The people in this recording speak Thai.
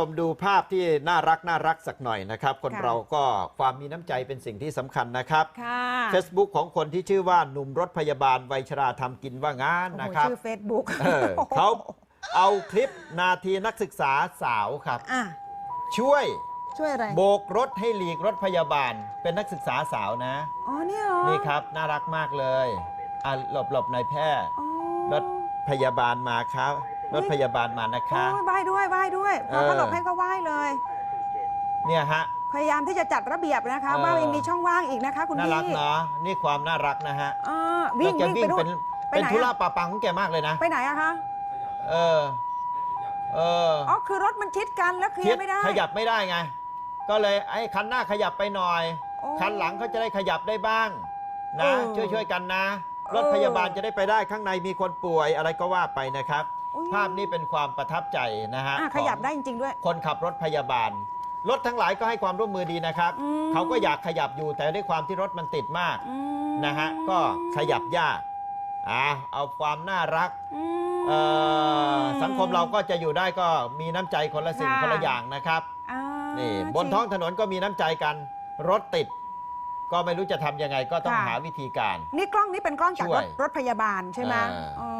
ชมดูภาพที่น่ารักน่ารักสักหน่อยนะครับ คนค่ะเราก็ความมีน้ำใจเป็นสิ่งที่สำคัญนะครับค่ะ Facebook ของคนที่ชื่อว่าหนุ่มรถพยาบาลวัยชราทำกินว่างานโอ้โหนะครับชื่อ Facebook เออเขาเอาคลิปนาทีนักศึกษาสาวครับอะช่วยช่วยอะไรโบกรถให้หลีกรถพยาบาลเป็นนักศึกษาสาวนะอ๋อเนี่ยเหรอนี่ครับ น่ารักมากเลยอะหลบหลบนายแพทย์อ๋อรถพยาบาลมาครับ รถพยาบาลมานะคะ โอ้ยไหว้ด้วยไหว้ด้วยพอเออเขาหลบให้ก็ไหว้เลย เนี่ยฮะ พยายามที่จะจัดระเบียบนะคะ เออ ว่ายังมีช่องว่างอีกนะคะ คุณน่าพี่รักเนาะนี่ความน่ารักนะฮะอ่าวิ่งแกวิ่งไปดูเป็นไปเป็นไหนธุระอะปาปังของแกมากเลยนะ ไปไหนอะคะเออ เอออ๋อคือรถมันชิดกันแล้วเคลียร์ไม่ได้ ขยับไม่ได้ไง ก็เลยไอ้คันหน้าขยับไปหน่อย โอ้คันหลังเขาจะได้ขยับได้บ้าง นะ เออช่วยช่วยๆกันนะ รถเออพยาบาลจะได้ไปได้ข้างในมีคนป่วยอะไรก็ว่าไปนะครับโอ้ยภาพนี้เป็นความประทับใจนะฮะอะขยับได้ของจริง ๆ ด้วย คนขับรถพยาบาล รถทั้งหลายก็ให้ความร่วมมือดีนะครับ อืม เขาก็อยากขยับอยู่แต่ด้วยความที่รถมันติดมากอืมนะฮะก็ขยับยากอ่าเอาความน่ารัก อืม เอ่อสังคมเราก็จะอยู่ได้ก็มีน้ำใจคนละสิ่งค่ะ คนละอย่างนะครับอ่านี่บนท้องถนนก็มีน้ำใจกัน รถติด ก็ไม่รู้จะทำยังไงก็ต้องค่ะ หาวิธีการ นี่กล้องนี้เป็นกล้องจากช่รวถยรถพยาบาลใช่ไหมเอออ๋อ